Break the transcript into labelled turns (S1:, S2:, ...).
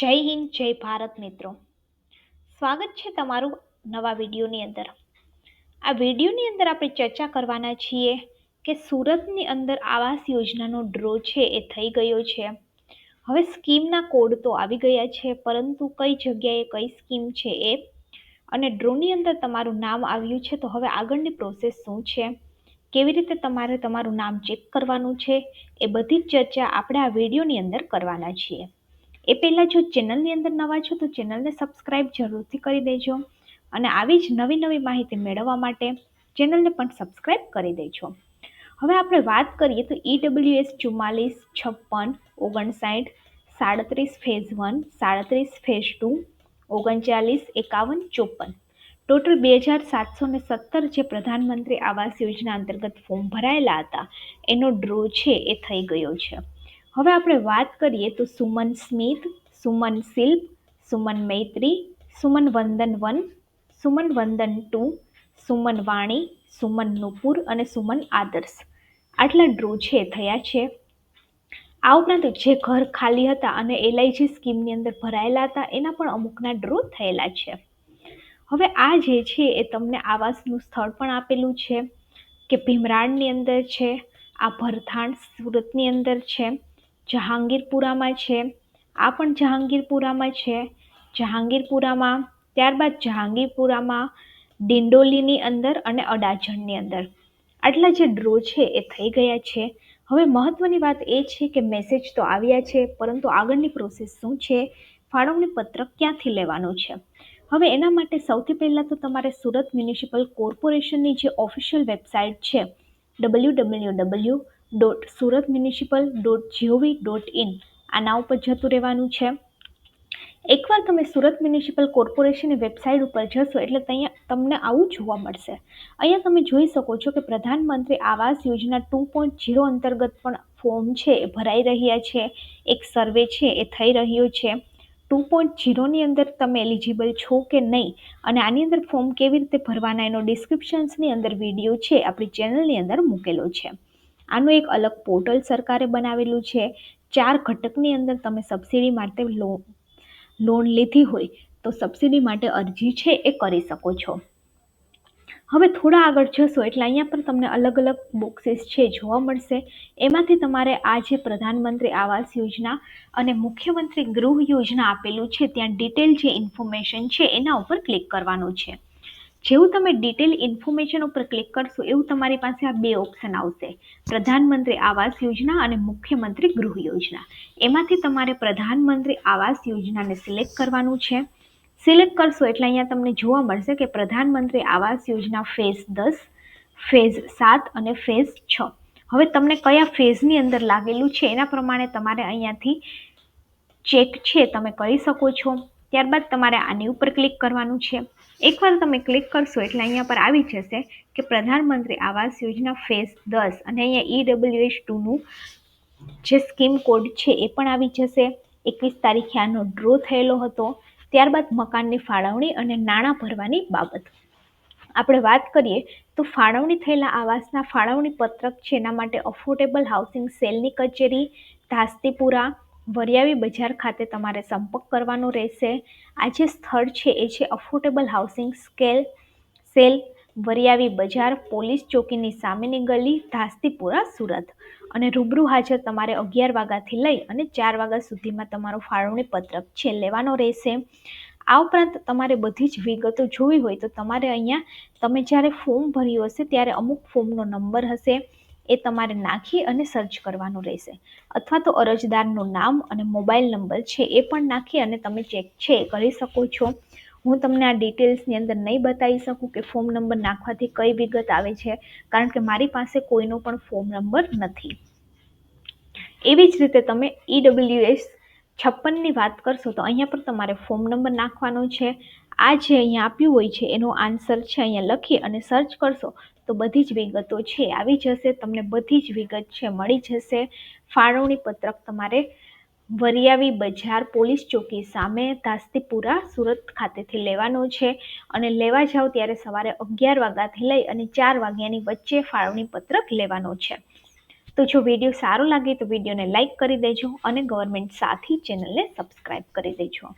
S1: જય હિન્દ, જય ભારત મિત્રો. સ્વાગત છે તમારું નવા વિડીયોની અંદર. આ વિડીયોની અંદર આપણે ચર્ચા કરવાના છીએ કે સુરતની અંદર આવાસ યોજનાનો ડ્રો છે એ થઈ ગયો છે. હવે સ્કીમના કોડ તો આવી ગયા છે, પરંતુ કઈ જગ્યાએ કઈ સ્કીમ છે એ? અને ડ્રોની અંદર તમારું નામ આવ્યું છે, તો હવે આગળની પ્રોસેસ શું છે? કેવી રીતે તમારે તમારું નામ ચેક કરવાનું છે? એ બધી જ ચર્ચા આપણે આ વિડીયોની અંદર કરવાના છીએ. એ પહેલાં જો ચેનલની અંદર નવા છો તો ચેનલને સબસ્ક્રાઈબ જરૂરથી કરી દેજો અને આવી જ નવી નવી માહિતી મેળવવા માટે ચેનલને પણ સબસ્ક્રાઈબ કરી દેજો. હવે આપણે વાત કરીએ તો ઈડબ્લ્યુએસ ચુમ્માલીસ, છપ્પન, ઓગણસાઠ, સાડત્રીસ ફેઝ વન, સાડત્રીસ ફેઝ ટુ, ઓગણચાલીસ, એકાવન, ચોપન. ટોટલ બે હજાર સાતસો ને સત્તર જે પ્રધાનમંત્રી આવાસ યોજના અંતર્ગત ફોર્મ ભરાયેલા હતા, એનો ડ્રો છે એ થઈ ગયો છે. હવે આપણે વાત કરીએ તો સુમન સ્મિત, સુમન શિલ્પ, સુમન મૈત્રી, સુમન વંદન વન, સુમન વંદન ટુ, સુમન વાણી, સુમન નુપુર અને સુમન આદર્શ. આટલા ડ્રો છે, થયા છે. આ ઉપરાંત જે ઘર ખાલી હતા અને એલઆઈજી સ્કીમની અંદર ભરાયેલા હતા, એના પણ અમુકના ડ્રો થયેલા છે. હવે આ જે છે, એ તમને આવાસનું સ્થળ પણ આપેલું છે, કે ભીમરાડની અંદર છે, આ ભરથાણ સુરતની અંદર છે જહાંગીરપુરામાં છે. આ પણ જહાંગીરપુરામાં છે. જહાંગીરપુરામાં, ત્યારબાદ જહાંગીરપુરામાં ડિંડોલીની અંદર અને અડાજણની અંદર. આટલા જે ડ્રો છે એ થઈ ગયા છે. હવે મહત્ત્વની વાત એ છે કે મેસેજ તો આવ્યા છે, પરંતુ આગળની પ્રોસેસ શું છે? ફાળવણી પત્રક ક્યાંથી લેવાનું છે? હવે એના માટે સૌથી પહેલાં તો તમારે સુરત મ્યુનિસિપલ કોર્પોરેશનની જે ઓફિશિયલ વેબસાઇટ છે W W W dot Surat municipal dot G O V dot ઉપર જતું રહેવાનું છે. એકવાર તમે સુરત મ્યુનિસિપલ કોર્પોરેશનની વેબસાઇટ ઉપર જશો એટલે ત્યાં તમને આવું જોવા મળશે. અહીંયા તમે જોઈ શકો છો કે પ્રધાનમંત્રી Awas Yojana two point zero અંતર્ગત પણ ફોર્મ છે, એ ભરાઈ રહ્યા છે, એક સર્વે છે, એ થઈ રહ્યો છે. ટુ પોઈન્ટ જીરોની અંદર તમે એલિજિબલ છો કે નહીં અને આની અંદર ફોર્મ કેવી રીતે ભરવાના એનો ડિસ્ક્રિપ્શન્સની અંદર વીડિયો છે, આપણી ચેનલની અંદર મૂકેલો છે. આનું એક અલગ પોર્ટલ સરકારે બનાવેલું છે. ચાર ઘટકની અંદર તમે સબસિડી માટે લોન લોન લીધી હોય તો સબસિડી માટે અરજી છે એ કરી શકો છો. હવે થોડા આગળ જશો એટલે અહીંયા પણ તમને અલગ અલગ બોક્સીસ છે જોવા મળશે. એમાંથી તમારે આ જે પ્રધાનમંત્રી આવાસ યોજના અને મુખ્યમંત્રી ગૃહ યોજના આપેલું છે, ત્યાં ડિટેલ જે ઇન્ફોર્મેશન છે એના ઉપર ક્લિક કરવાનું છે. જેવું તમે ડિટેલ ઇન્ફોર્મેશન ઉપર ક્લિક કરશો, એવું તમારી પાસે આ બે ઓપ્શન આવશે. પ્રધાનમંત્રી આવાસ યોજના અને મુખ્યમંત્રી ગૃહ યોજના. એમાંથી તમારે પ્રધાનમંત્રી આવાસ યોજનાને સિલેક્ટ કરવાનું છે. સિલેક્ટ કરશો એટલે અહીંયા તમને જોવા મળશે કે પ્રધાનમંત્રી આવાસ યોજના ફેઝ દસ ફેઝ સાત અને ફેઝ છ. હવે તમને કયા ફેઝની અંદર લાગેલું છે એના પ્રમાણે તમારે અહીંયાથી ચેક છે, તમે કરી શકો છો. ત્યારબાદ તમારે આની ઉપર ક્લિક કરવાનું છે. એકવાર તમે ક્લિક કરશો એટલે અહીંયા પર આવી જશે કે પ્રધાનમંત્રી આવાસ યોજના ફેઝ દસ અને અહીંયા ઈડબ્લ્યુએસ ટુનું જે સ્કીમ કોડ છે એ પણ આવી જશે. એકવીસ તારીખે આનો ડ્રો થયેલો હતો. ત્યારબાદ મકાનની ફાળવણી અને નાણાં ભરવાની બાબત. આપણે વાત કરીએ તો ફાળવણી થયેલા આવાસના ફાળવણી પત્રક છે એના માટે અફોર્ડેબલ હાઉસિંગ સેલની કચેરી, ધાસ્તીપુરા વરિયાવી બજાર ખાતે તમારે સંપર્ક કરવાનો રહેશે. આ જે સ્થળ છે, એ છે affordable housing scale cell, Variyavi Bazar, police ચોકીની સામેની ગલી, ધાસ્તીપુરા, સુરત. અને રૂબરૂ હાજર તમારે અગિયાર વાગ્યાથી લઈ અને ચાર વાગ્યા સુધીમાં તમારો ફાળવણી પત્રક છે, લેવાનો રહેશે. આ ઉપરાંત તમારે બધી જ વિગતો જોવી હોય તો તમારે અહીંયા, તમે જ્યારે ફોર્મ ભર્યું હશે, ત્યારે અમુક ફોર્મનો નંબર હશે. એ તમારે નાખી અને સર્ચ કરવાનું રહેશે. અથવા તો અરજદારનું નામ અને મોબાઈલ નંબર છે એ પણ નાખી અને તમે ચેક છે કરી શકો છો. હું તમને આ ડિટેલ્સની અંદર નહીં બતાવી શકું કે ફોર્મ નંબર નાખવાથી કઈ વિગત આવે છે, કારણ કે મારી પાસે કોઈનો પણ ફોર્મ નંબર નથી. એવી જ રીતે તમે ઈડબ્લ્યુએસ છપ્પનની વાત કરશો તો અહીંયા પણ તમારે ફોર્મ નંબર નાખવાનો છે. આ જે અહીંયા આપ્યું હોય છે એનો આન્સર છે, અહીંયા લખી અને સર્ચ કરશો તો બધી જ વિગતો છે, આવી જશે, તમને બધી જ વિગત છે, મળી જશે. ફાળવણી પત્રક તમારે વરિયાવી બજાર પોલીસ ચોકી સામે દાસ્તીપુરા સુરત ખાતેથી લેવાનો છે અને લેવા જાઓ ત્યારે સવારે અગિયાર વાગ્યાથી લઈ અને ચાર વાગ્યાની વચ્ચે ફાળવણી પત્રક લેવાનો છે. તો જો વીડિયો સારો લાગે તો વિડીયોને લાઇક કરી દેજો અને ગવર્મેન્ટ સાથી ચેનલને સબસ્ક્રાઈબ કરી દેજો.